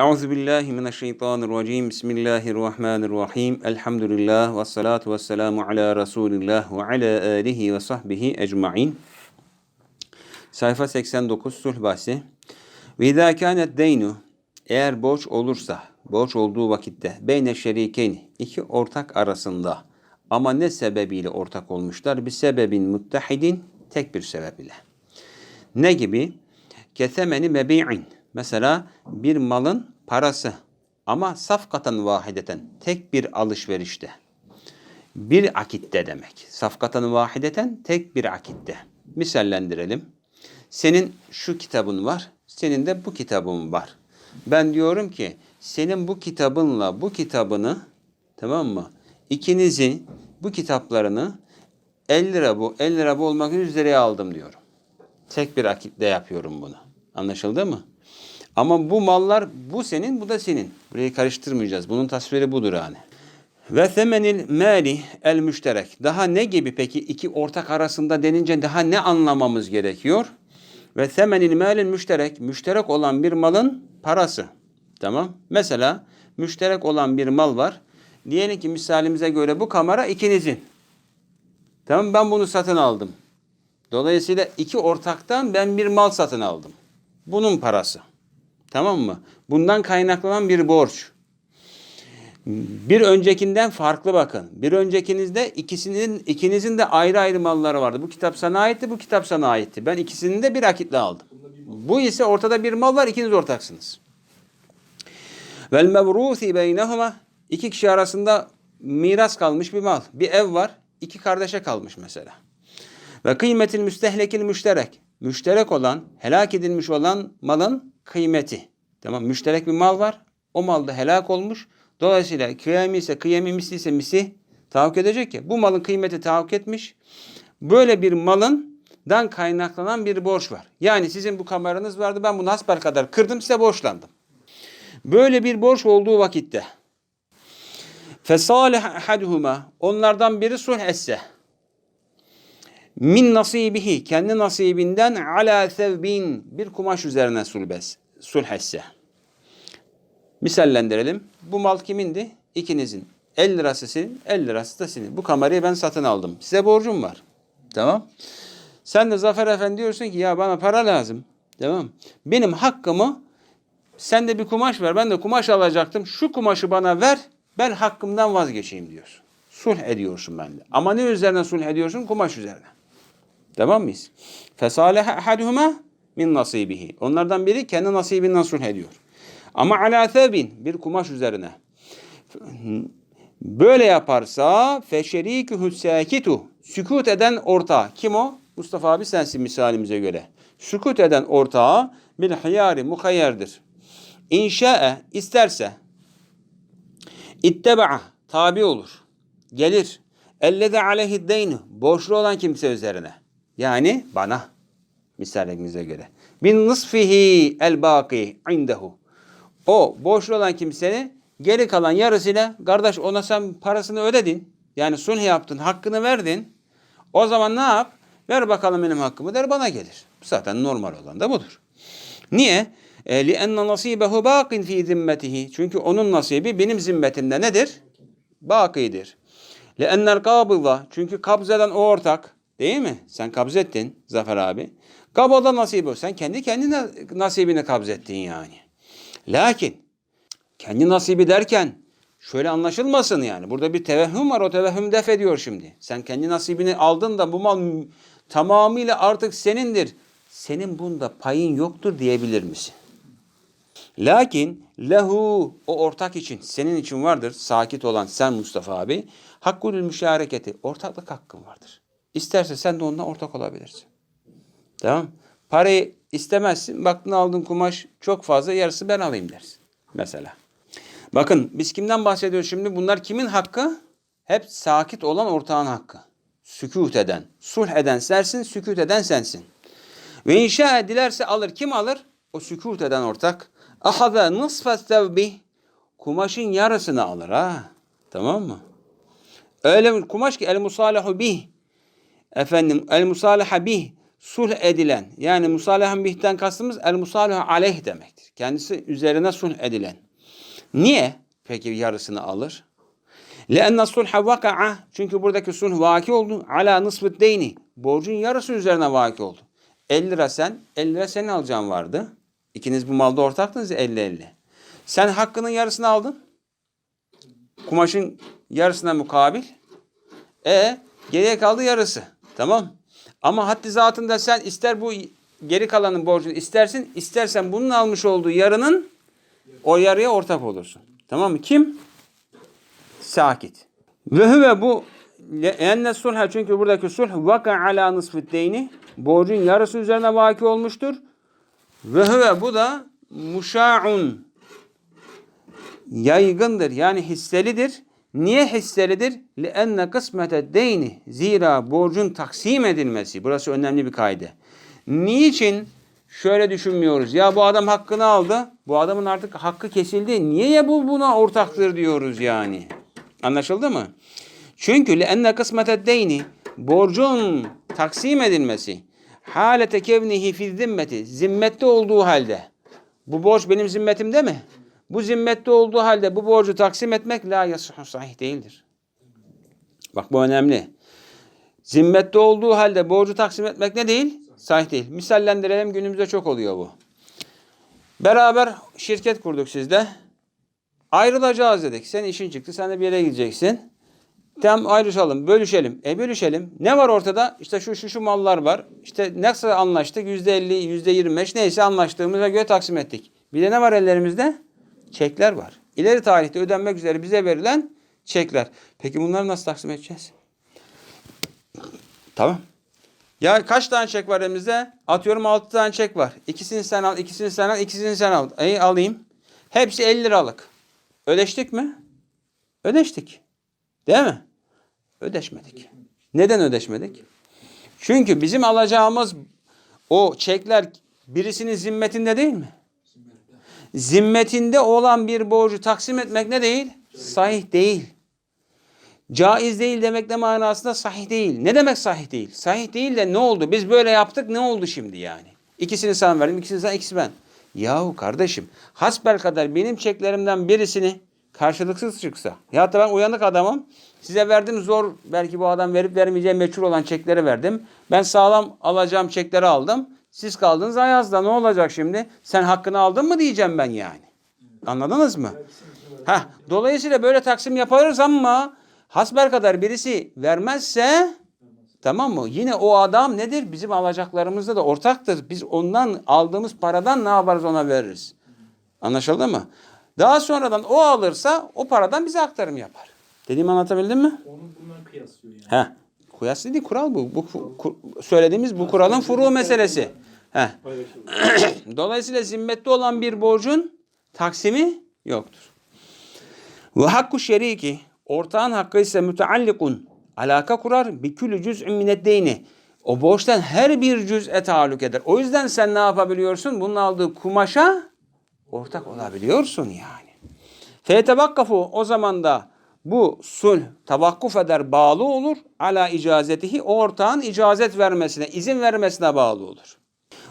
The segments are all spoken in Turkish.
Euzu billahi mineşşeytanirracim. Bismillahirrahmanirrahim. Elhamdülillah ve salatu ve selamu ala Resulillah ve ala alihi ve sahbihi ecmaîn. Sayfa 89 sulh bahsi. Ve izâ kânet deynu eğer borç olursa, borç olduğu vakitte beyne şerikeyn iki ortak arasında ama ne sebebiyle ortak olmuşlar? Bir sebebin muttahidin tek bir sebep ile. Ne gibi? Kesemeni mebi'in. Mesela bir malın parası ama safkatan vahideten tek bir alışverişte. Bir akitte demek. Safkatan vahideten tek bir akitte. Misallendirelim. Senin şu kitabın var, senin de bu kitabın var. Ben diyorum ki senin bu kitabınla bu kitabını tamam mı? İkinizi bu kitaplarını 50 lira bu 50 lira bu olmak üzere aldım diyorum. Tek bir akitte yapıyorum bunu. Anlaşıldı mı? Ama bu mallar bu senin bu da senin. Burayı karıştırmayacağız. Bunun tasviri budur yani. Ve semenil mali el müşterek. Daha ne gibi peki iki ortak arasında denince daha ne anlamamız gerekiyor? Ve semenil malil müşterek. Müşterek olan bir malın parası. Tamam. Mesela müşterek olan bir mal var. Diyelim ki misalimize göre bu kamera ikinizin. Tamam ben bunu satın aldım. Dolayısıyla iki ortaktan ben bir mal satın aldım. Bunun parası. Tamam mı? Bundan kaynaklanan bir borç. Bir öncekinden farklı bakın. Bir öncekinizde ikisinin ikinizin de ayrı ayrı malları vardı. Bu kitap sana aitti, bu kitap sana aitti. Ben ikisini de bir akitle aldım. Bu ise ortada bir mal var, ikiniz ortaksınız. Vel mevrusi beynehuma iki kişi arasında miras kalmış bir mal. Bir ev var, iki kardeşe kalmış mesela. Ve kıymetil müstehlekil müşterek. Müşterek olan, helak edilmiş olan malın kıymeti. Tamam müşterek bir mal var. O mal da helak olmuş. Dolayısıyla kıyami ise kıyami misli ise misi tahakkuk edecek ya. Bu malın kıymeti tahakkuk etmiş. Böyle bir malın dan kaynaklanan bir borç var. Yani sizin bu kameranız vardı ben bunu hasbel kadar kırdım size borçlandım. Böyle bir borç olduğu vakitte fesalih ahaduhuma onlardan biri sulh etse min nasibihi kendi nasibinden ala sevbin bir kumaş üzerine sulbes sulh etse. Misallendirelim. Bu mal kimindi? İkinizin. 50 lirası senin, 50 lirası da senin. Bu kamerayı ben satın aldım. Size borcum var. Tamam. Sen de Zafer Efendi diyorsun ki ya bana para lazım. Tamam. Benim hakkımı sen de bir kumaş ver. Ben de kumaş alacaktım. Şu kumaşı bana ver. Ben hakkımdan vazgeçeyim diyorsun. Sulh ediyorsun bende. Ama ne üzerine sulh ediyorsun? Kumaş üzerine. Tamam mıyız? Fesaleha ahaduhuma min nasibihi. Onlardan biri kendi nasibinden sulh ediyor. Ama ala thebin bir kumaş üzerine. Böyle yaparsa feşerikuhu sakitu sükut eden ortağı. Kim o? Mustafa abi sensin misalimize göre. Sükut eden ortağı bil hiyari muhayyerdir. İnşa'e isterse itteba'a tabi olur. Gelir. Elleze aleyhi deynu borçlu olan kimse üzerine. Yani bana misalimize göre. Bin nısfihi el baki indehu. O borçlu olan kimsenin geri kalan yarısıyla kardeş ona sen parasını ödedin. Yani sulh yaptın, hakkını verdin. O zaman ne yap? Ver bakalım benim hakkımı der bana gelir. Zaten normal olan da budur. Niye? لِأَنَّ نَصِيبَهُ بَاقٍ ف۪ي zimmetihi. Çünkü onun nasibi benim zimmetimde nedir? Bakidir. لِأَنَّ الْقَابِضَ Çünkü kabz eden o ortak. Değil mi? Sen kabz ettin Zafer abi. Kabada nasibi. Sen kendi kendine nasibini kabz ettin yani. Lakin kendi nasibi derken şöyle anlaşılmasın yani. Burada bir tevehhüm var. O tevehhüm def ediyor şimdi. Sen kendi nasibini aldın da bu mal tamamıyla artık senindir. Senin bunda payın yoktur diyebilir misin? Lakin lehu o ortak için senin için vardır. Sakit olan sen Mustafa abi. Hakkul müşareketi ortaklık hakkın vardır. İsterse sen de onunla ortak olabilirsin. Tamam. Parayı istemezsin. Baktın aldın kumaş çok fazla yarısı ben alayım dersin. Mesela. Bakın biz kimden bahsediyoruz şimdi? Bunlar kimin hakkı? Hep sakit olan ortağın hakkı. Sükut eden. Sulh eden sensin, sükut eden sensin. Ve inşa dilerse alır. Kim alır? O sükut eden ortak. Ahaza nısfa sevbi. Kumaşın yarısını alır ha. Tamam mı? Öyle bir kumaş ki el musalehu bih Efendim el musalaha bih. sulh edilen yani musalahen bihten kastımız el musalahu aleyh demektir. Kendisi üzerine sulh edilen. Niye peki yarısını alır? لأن الصلح وقع çünkü buradaki sulh vaki oldu. Ala nısfı deyni. Borcun yarısı üzerine vaki oldu. 50 lira sen, 50 lira senin alacağın vardı. İkiniz bu malda ortaktınız ya 50-50. Sen hakkının yarısını aldın. Kumaşın yarısına mukabil. E geriye kaldı yarısı. Tamam. Ama haddi zatında sen ister bu geri kalanın borcunu istersin, istersen bunun almış olduğu yarının o yarıya ortak olursun. Tamam mı? Kim? Sakit. Ve huve bu enne sulha çünkü buradaki sulh vaka ala nısfı deyni borcun yarısı üzerine vaki olmuştur. Ve huve bu da muşa'un yaygındır yani hisselidir. Niye hisselidir? لِأَنَّ kısmete deyni Zira borcun taksim edilmesi. Burası önemli bir kaydı. Niçin şöyle düşünmüyoruz? Ya bu adam hakkını aldı. Bu adamın artık hakkı kesildi. Niye ya bu buna ortaktır diyoruz yani? Anlaşıldı mı? Çünkü لِأَنَّ kısmete deyni Borcun taksim edilmesi. Halete kevnihi fi zimmeti. Zimmette olduğu halde. Bu borç benim zimmetimde mi? Bu zimmette olduğu halde bu borcu taksim etmek la yasuhu sahih değildir. Bak bu önemli. Zimmette olduğu halde borcu taksim etmek ne değil? Sahih değil. Misallendirelim günümüzde çok oluyor bu. Beraber şirket kurduk sizde. Ayrılacağız dedik. Sen işin çıktı. Sen de bir yere gideceksin. Tamam ayrışalım, bölüşelim. E bölüşelim. Ne var ortada? İşte şu şu şu mallar var. İşte nasıl anlaştık? Yüzde elli, yüzde yirmi beş neyse anlaştığımıza göre taksim ettik. Bir de ne var ellerimizde? Çekler var. İleri tarihte ödenmek üzere bize verilen çekler. Peki bunları nasıl taksim edeceğiz? Tamam. Ya kaç tane çek var elimizde? Atıyorum 6 tane çek var. İkisini sen al, ikisini sen al, ikisini sen al. İyi alayım. Hepsi 50 liralık. Ödeştik mi? Ödeştik. Değil mi? Ödeşmedik. Neden ödeşmedik? Çünkü bizim alacağımız o çekler birisinin zimmetinde değil mi? Zimmetinde olan bir borcu taksim etmek ne değil? Sahih değil. Caiz değil demek ne manasında sahih değil. Ne demek sahih değil? Sahih değil de ne oldu? Biz böyle yaptık ne oldu şimdi yani? İkisini sen verdim, ikisini sen, ikisi ben. Yahu kardeşim hasbel kadar benim çeklerimden birisini karşılıksız çıksa. Ya da ben uyanık adamım. Size verdim zor belki bu adam verip vermeyeceği meçhul olan çekleri verdim. Ben sağlam alacağım çekleri aldım. Siz kaldınız ayazda ne olacak şimdi? Sen hakkını aldın mı diyeceğim ben yani. Anladınız mı? Ha, dolayısıyla böyle taksim yaparız ama hasbel kadar birisi vermezse tamam mı? Yine o adam nedir? Bizim alacaklarımızda da ortaktır. Biz ondan aldığımız paradan ne yaparız ona veririz. Anlaşıldı mı? Daha sonradan o alırsa o paradan bize aktarım yapar. Dediğimi anlatabildim mi? Onu bundan kıyaslıyor yani. He. Kıyas değil kural bu. Bu ku- söylediğimiz bu kuralın furu meselesi. He. Paylaşılıyor. Dolayısıyla zimmette olan bir borcun taksimi yoktur. Ve hakku şeriki ortağın hakkı ise müteallikun alaka kurar bi külü cüz'ün mineddeyni. O borçtan her bir cüz'e taalluk eder. O yüzden sen ne yapabiliyorsun? Bunun aldığı kumaşa ortak olabiliyorsun yani. Feytebakkafu o zaman da bu sulh tabakkuf eder bağlı olur. Ala icazetihi ortağın icazet vermesine, izin vermesine bağlı olur.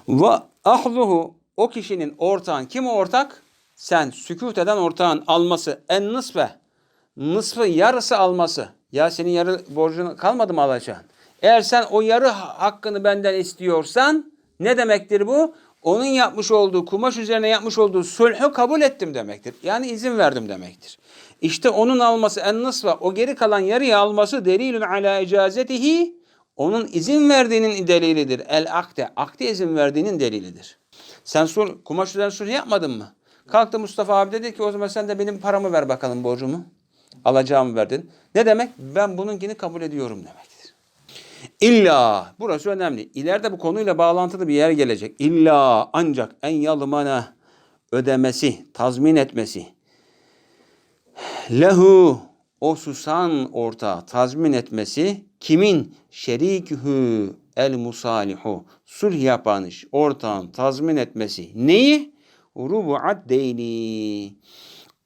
Ve ahzuhu o kişinin ortağın kim ortak? Sen sükut eden ortağın alması en nısfe nısfı yarısı alması. Ya senin yarı borcun kalmadı mı alacağın? Eğer sen o yarı hakkını benden istiyorsan ne demektir bu? Onun yapmış olduğu kumaş üzerine yapmış olduğu sulhü kabul ettim demektir. Yani izin verdim demektir. İşte onun alması en nısfa o geri kalan yarıyı alması delilun ala icazetihi onun izin verdiğinin delilidir. El akde. Akde izin verdiğinin delilidir. Sen sul, kumaş üzerine sulh yapmadın mı? Kalktı Mustafa abi dedi ki o zaman sen de benim paramı ver bakalım borcumu. Alacağımı verdin. Ne demek? Ben bununkini kabul ediyorum demektir. İlla, burası önemli. İleride bu konuyla bağlantılı bir yer gelecek. İlla ancak en yalımana ödemesi, tazmin etmesi. Lehu o susan ortağı tazmin etmesi kimin şerikühü el musalihu sulh yapan iş ortağın tazmin etmesi neyi? Rubu'at deyni.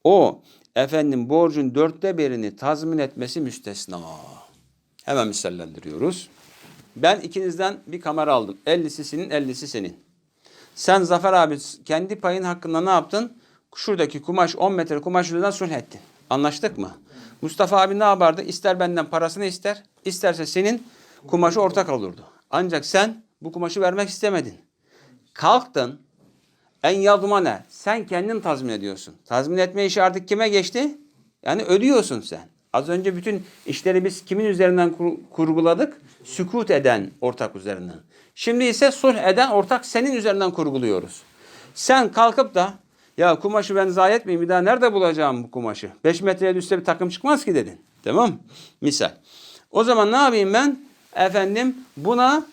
O efendim borcun dörtte birini tazmin etmesi müstesna. Hemen misallendiriyoruz. Ben ikinizden bir kamera aldım. 50'si senin, 50'si senin. Sen Zafer abi kendi payın hakkında ne yaptın? Şuradaki kumaş 10 metre kumaş üzerinden sulh ettin. Anlaştık mı? Mustafa abi ne yapardı? İster benden parasını ister, isterse senin kumaşı ortak olurdu. Ancak sen bu kumaşı vermek istemedin. Kalktın, en yadmane. Sen kendin tazmin ediyorsun. Tazmin etme işi artık kime geçti? Yani ödüyorsun sen. Az önce bütün işleri biz kimin üzerinden kur- kurguladık? Sükut eden ortak üzerinden. Şimdi ise sulh eden ortak senin üzerinden kurguluyoruz. Sen kalkıp da ya kumaşı ben zayi etmeyeyim bir daha nerede bulacağım bu kumaşı? 5 metreye düşse bir takım çıkmaz ki dedin. Tamam? Misal. O zaman ne yapayım ben? Efendim buna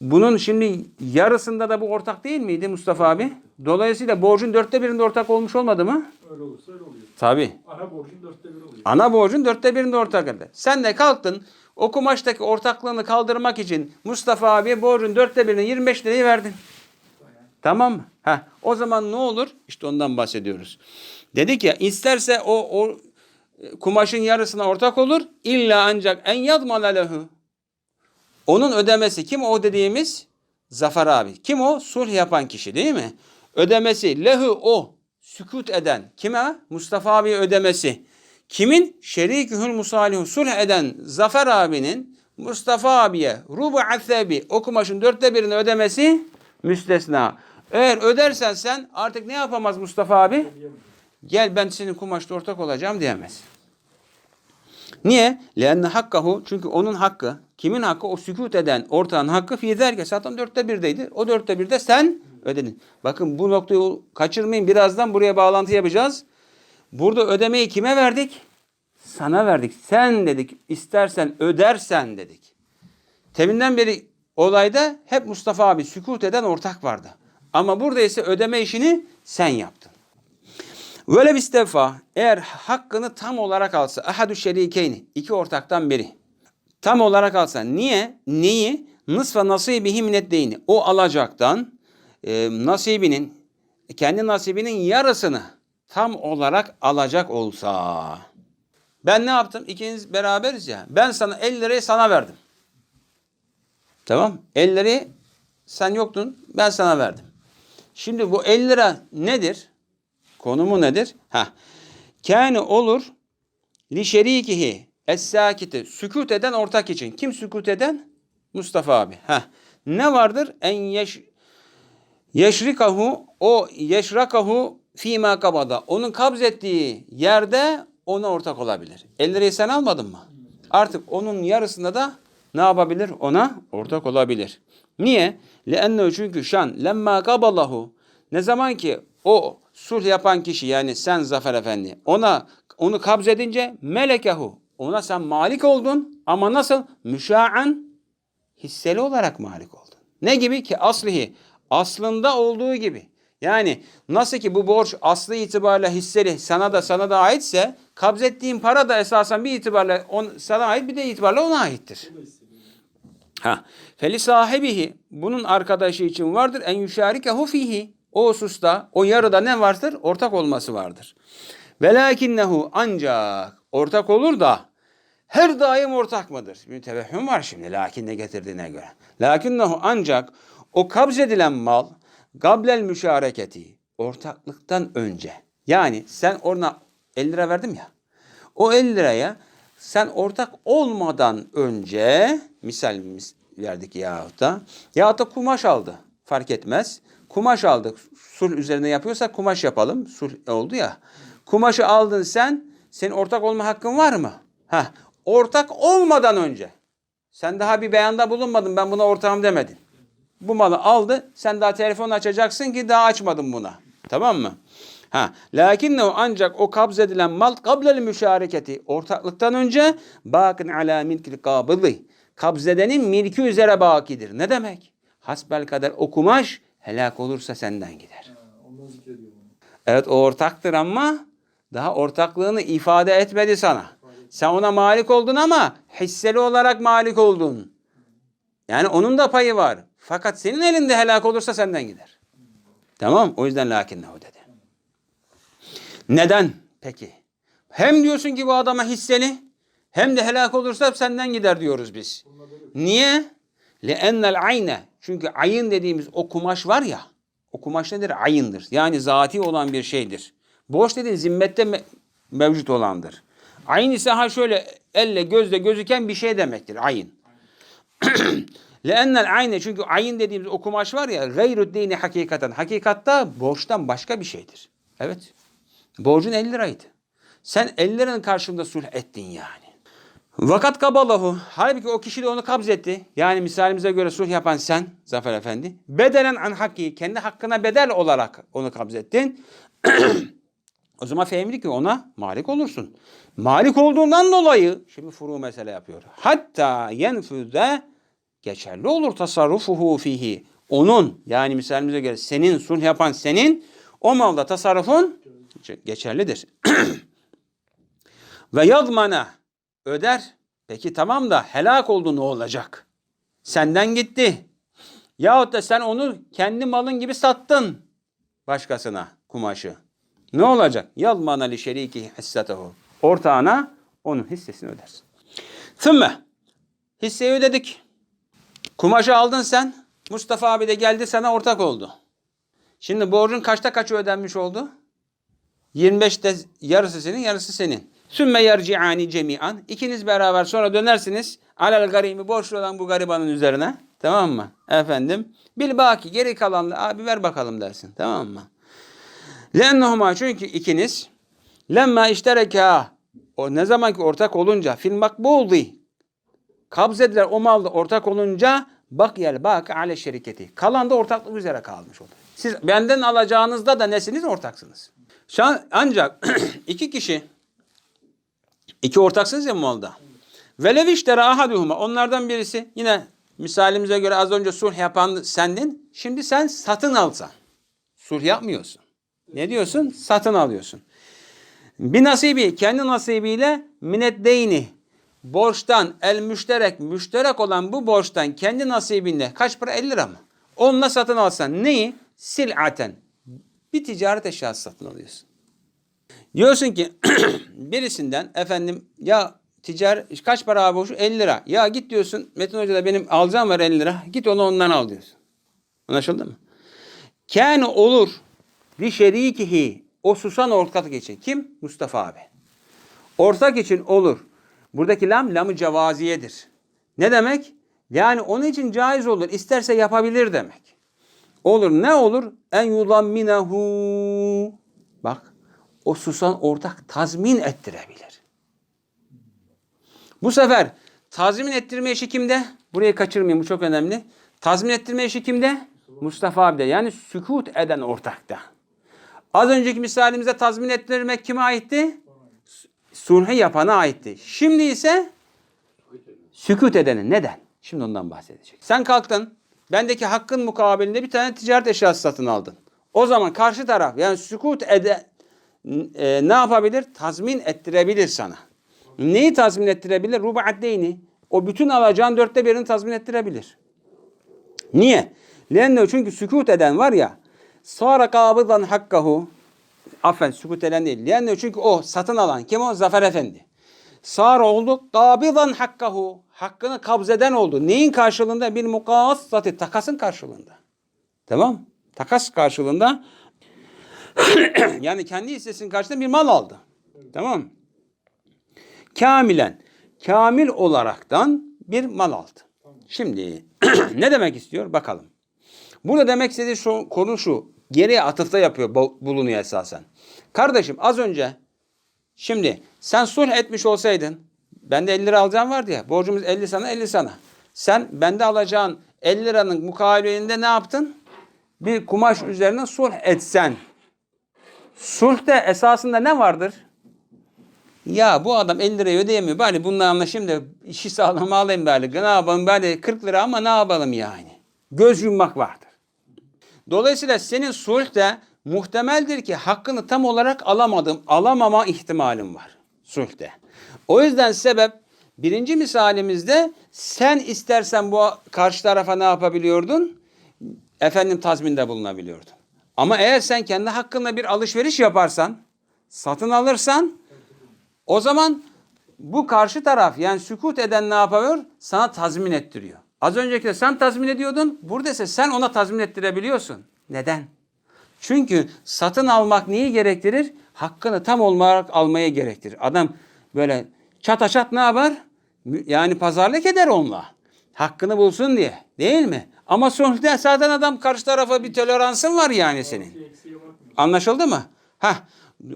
bunun şimdi yarısında da bu ortak değil miydi Mustafa abi? Dolayısıyla borcun dörtte birinde ortak olmuş olmadı mı? Öyle olursa öyle oluyor. Tabii. Ana borcun dörtte bir oluyor. Ana borcun dörtte birinde ortak elde. Sen de kalktın o kumaştaki ortaklığını kaldırmak için Mustafa abiye borcun dörtte birine 25 lirayı verdin. Tamam mı? Heh, o zaman ne olur? İşte ondan bahsediyoruz. Dedik ya isterse o, o e, kumaşın yarısına ortak olur. İlla ancak en yadmana lehu. Onun ödemesi kim o dediğimiz? Zafer abi. Kim o? Sulh yapan kişi değil mi? Ödemesi lehu o. Sükut eden. Kime? Mustafa abi ödemesi. Kimin? Şerikühül musalihu. Sulh eden Zafer abinin Mustafa abiye rubu athebi o kumaşın dörtte birini ödemesi müstesna. Eğer ödersen sen artık ne yapamaz Mustafa abi? Gel ben senin kumaşta ortak olacağım diyemez. Niye? Lenne hakkahu çünkü onun hakkı kimin hakkı? O sükut eden ortağın hakkı fi zerke zaten dörtte birdeydi. O dörtte birde sen ödedin. Bakın bu noktayı kaçırmayın. Birazdan buraya bağlantı yapacağız. Burada ödemeyi kime verdik? Sana verdik. Sen dedik. istersen ödersen dedik. Teminden beri olayda hep Mustafa abi sükut eden ortak vardı. Ama burada ise ödeme işini sen yaptın. Bir istefa eğer hakkını tam olarak alsa ahadu şerikeyni iki ortaktan biri tam olarak alsa niye neyi nısfa nasibihi mineddeyni o alacaktan e, nasibinin kendi nasibinin yarısını tam olarak alacak olsa ben ne yaptım ikiniz beraberiz ya ben sana 50 lirayı sana verdim tamam 50 lirayı sen yoktun ben sana verdim şimdi bu 50 lira nedir Konumu nedir? Ha. Kâne olur li şerikihi es-sakiti sükut eden ortak için. Kim sükut eden? Mustafa abi. Ha. Ne vardır? En yeş yeşrikahu o yeşrakahu fîmâ kabada. Onun kabz ettiği yerde ona ortak olabilir. 50 lirayı sen almadın mı? Artık onun yarısında da ne yapabilir? Ona ortak olabilir. Niye? Leenne çünkü şan lemma kabalahu ne zaman ki o sulh yapan kişi yani sen Zafer Efendi ona onu kabz edince melekehu ona sen malik oldun ama nasıl? Müşa'an hisseli olarak malik oldun. Ne gibi ki aslihi aslında olduğu gibi. Yani nasıl ki bu borç aslı itibariyle hisseli sana da sana da aitse kabz ettiğin para da esasen bir itibariyle on, sana ait bir de itibariyle ona aittir. Ha. Feli sahibihi bunun arkadaşı için vardır en yüşarikehu fihi. O hususta o yarıda ne vardır? Ortak olması vardır. Velakinnehu ancak ortak olur da her daim ortak mıdır? Bir tevehhüm var şimdi lakinne getirdiğine göre. Lakinnehu ancak o kabz edilen mal gablel müşareketi ortaklıktan önce. Yani sen ona 50 lira verdim ya. O 50 liraya sen ortak olmadan önce misal mis- verdik yahut da yahut da kumaş aldı. Fark etmez. Kumaş aldık. Sulh üzerine yapıyorsak kumaş yapalım. Sulh oldu ya. Kumaşı aldın sen. Senin ortak olma hakkın var mı? Heh. Ortak olmadan önce. Sen daha bir beyanda bulunmadın. Ben buna ortağım demedin. Bu malı aldı. Sen daha telefon açacaksın ki daha açmadın buna. Tamam mı? Ha, lakinne ancak o kabz edilen mal kablel müşareketi ortaklıktan önce bakın ala milkil kabılı. Kabzedenin milki üzere bakidir. Ne demek? Hasbel kader o kumaş helak olursa senden gider. Evet o ortaktır ama daha ortaklığını ifade etmedi sana. Sen ona malik oldun ama hisseli olarak malik oldun. Yani onun da payı var. Fakat senin elinde helak olursa senden gider. Tamam o yüzden lakinnehu dedi. Neden peki? Hem diyorsun ki bu adama hisseli Hem de helak olursa senden gider diyoruz biz. Niye? لَاَنَّ ayne Çünkü ayın dediğimiz o kumaş var ya. O kumaş nedir? Ayındır. Yani zati olan bir şeydir. Borç dediğin zimmette me- mevcut olandır. Ayın ise ha şöyle elle gözle gözüken bir şey demektir. Ayın. Leennel ayne çünkü ayin dediğimiz o kumaş var ya gayrü dini hakikaten. Hakikatta borçtan başka bir şeydir. Evet. Borcun 50 liraydı. Sen 50 liranın karşılığında sulh ettin yani. Vakat kabalahu. Halbuki o kişi de onu kabzetti. Yani misalimize göre sulh yapan sen Zafer Efendi. Bedelen an hakkı. Kendi hakkına bedel olarak onu kabzettin. o zaman fehimli ki ona malik olursun. Malik olduğundan dolayı şimdi furu mesele yapıyor. Hatta yenfüzde geçerli olur tasarrufuhu fihi. Onun yani misalimize göre senin sulh yapan senin o malda tasarrufun geçerlidir. Ve yazmana öder. Peki tamam da helak oldu ne olacak? Senden gitti. Yahut da sen onu kendi malın gibi sattın başkasına kumaşı. Ne olacak? Yazmana li şeriki hissetehu. Ortağına onun hissesini ödersin. Thümme hisseyi ödedik. Kumaşı aldın sen. Mustafa abi de geldi sana ortak oldu. Şimdi borcun kaçta kaçı ödenmiş oldu? 25'te yarısı senin, yarısı senin. Sümme yerci'ani cemi'an. İkiniz beraber sonra dönersiniz. Alel garimi borçlu olan bu garibanın üzerine. Tamam mı? Efendim. Bil baki geri kalanla abi ver bakalım dersin. Tamam mı? Lennehuma çünkü ikiniz lemma iştereka o ne zaman ki ortak olunca fil makbuldi kabz ediler o malda ortak olunca bak yer bak ale şirketi. Kalan da ortaklık üzere kalmış olur. Siz benden alacağınızda da nesiniz ortaksınız. Şu an ancak iki kişi iki ortaksınız ya malda. Velev iştera ahaduhuma onlardan birisi yine misalimize göre az önce sulh yapan sendin. Şimdi sen satın alsan. Sulh yapmıyorsun. Ne diyorsun? Satın alıyorsun. Bir nasibi kendi nasibiyle minet deyni borçtan el müşterek müşterek olan bu borçtan kendi nasibinde kaç para 50 lira mı? Onunla satın alsan neyi? Sil'aten. Bir ticaret eşyası satın alıyorsun. Diyorsun ki birisinden efendim ya ticaret kaç para abi borcu? 50 lira. Ya git diyorsun Metin Hoca da benim alacağım var 50 lira. Git onu ondan al diyorsun. Anlaşıldı mı? Kâne olur li şerikihi o susan ortaklık için. Kim? Mustafa abi. Ortak için olur. Buradaki lam lamı cevaziyedir. Ne demek? Yani onun için caiz olur. İsterse yapabilir demek. Olur. Ne olur? En yudamminehu. Bak. O susan ortak tazmin ettirebilir. Bu sefer tazmin ettirme işi kimde? Burayı kaçırmayın bu çok önemli. Tazmin ettirme işi kimde? Mustafa abi'de. Yani sükut eden ortakta. Az önceki misalimizde tazmin ettirmek kime aitti? Sulhü yapana aitti. Şimdi ise sükut edene. Neden? Şimdi ondan bahsedecek. Sen kalktın. Bendeki hakkın mukabilinde bir tane ticaret eşyası satın aldın. O zaman karşı taraf yani sükut ede e, ne yapabilir? Tazmin ettirebilir sana. Neyi tazmin ettirebilir? Rubaat deyni. O bütün alacağın dörtte birini tazmin ettirebilir. Niye? Lenne çünkü sükut eden var ya sonra kabıdan hakkahu affen sükut eden değil. Lenne çünkü o satın alan kim o? Zafer Efendi. Sar oldu kabidan hakkahu hakkını kabzeden oldu. Neyin karşılığında? Bir mukassati takasın karşılığında. Tamam? Takas karşılığında yani kendi hissesinin karşılığında bir mal aldı. Tamam? Kamilen, kamil olaraktan bir mal aldı. Şimdi ne demek istiyor? Bakalım. Burada demek istediği şu, konu şu. Geriye atıfta yapıyor, bu- bulunuyor esasen. Kardeşim az önce şimdi sen sulh etmiş olsaydın bende 50 lira alacağım vardı ya. Borcumuz 50 sana 50 sana. Sen bende alacağın 50 liranın mukavelinde ne yaptın? Bir kumaş üzerine sulh etsen. Sulhte esasında ne vardır? Ya bu adam 50 lirayı ödeyemiyor. Bari bununla anlaşayım da işi sağlam alayım bari. Ne yapalım bari 40 lira ama ne yapalım yani? Göz yummak vardır. Dolayısıyla senin sulhte muhtemeldir ki hakkını tam olarak alamadım, alamama ihtimalim var sulhte. O yüzden sebep birinci misalimizde sen istersen bu karşı tarafa ne yapabiliyordun? Efendim tazminde bulunabiliyordun. Ama eğer sen kendi hakkında bir alışveriş yaparsan, satın alırsan o zaman bu karşı taraf yani sükut eden ne yapıyor? Sana tazmin ettiriyor. Az önceki de sen tazmin ediyordun. Burada ise sen ona tazmin ettirebiliyorsun. Neden? Çünkü satın almak neyi gerektirir? Hakkını tam olarak almaya gerektirir. Adam böyle çata çat ne yapar? Yani pazarlık eder onunla. Hakkını bulsun diye. Değil mi? Ama sonuçta zaten adam karşı tarafa bir toleransın var yani senin. Anlaşıldı mı? Heh,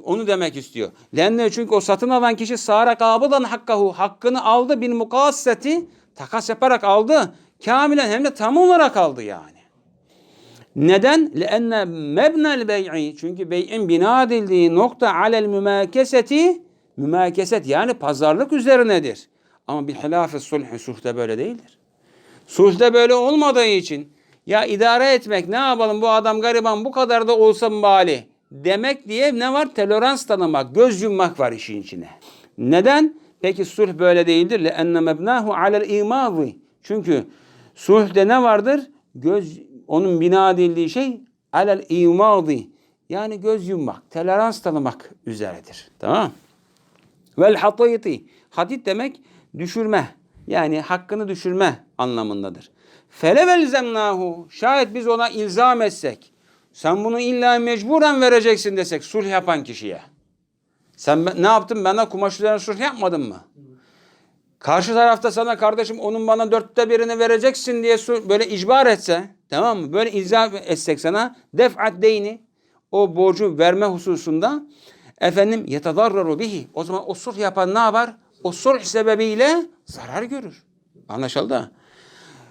onu demek istiyor. Lenne çünkü o satın alan kişi sara kabıdan hakkahu hakkını aldı bin mukasseti takas yaparak aldı. Kamilen hem de tam olarak aldı yani. Neden? Lenne mebnel bey'i çünkü bey'in bina edildiği nokta alel mümâkeseti mümâkeset yani pazarlık üzerinedir. Ama bir hilaf-ı sulh sulhte böyle değildir. Sulhte böyle olmadığı için ya idare etmek ne yapalım bu adam gariban bu kadar da olsa bali demek diye ne var? Tolerans tanımak, göz yummak var işin içine. Neden? Peki sulh böyle değildir. لَاَنَّ مَبْنَاهُ عَلَى الْاِمَاضِ Çünkü sulhde ne vardır? Göz, onun bina edildiği şey alel imadi yani göz yummak, tolerans tanımak üzeredir. Tamam Vel hatiti. Hatit demek düşürme. Yani hakkını düşürme anlamındadır. Felevel zemnahu. Şayet biz ona ilzam etsek. Sen bunu illa mecburen vereceksin desek sulh yapan kişiye. Sen ne yaptın? Bana kumaş üzerine sulh yapmadın mı? Karşı tarafta sana kardeşim onun bana dörtte birini vereceksin diye böyle icbar etse tamam mı? Böyle ilzam etsek sana def'at deyni o borcu verme hususunda efendim yetedarraru bihi. O zaman o sulh yapan ne yapar? O sulh sebebiyle zarar görür. Anlaşıldı?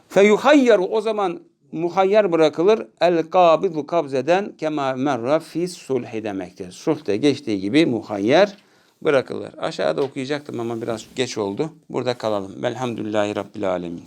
Feyuhayyaru o zaman muhayyer bırakılır. El kabidu kabzeden kema merra fi sulhi demektir. Sulhte geçtiği gibi muhayyer bırakılır. Aşağıda okuyacaktım ama biraz geç oldu. Burada kalalım. Velhamdülillahi Rabbil Alemin.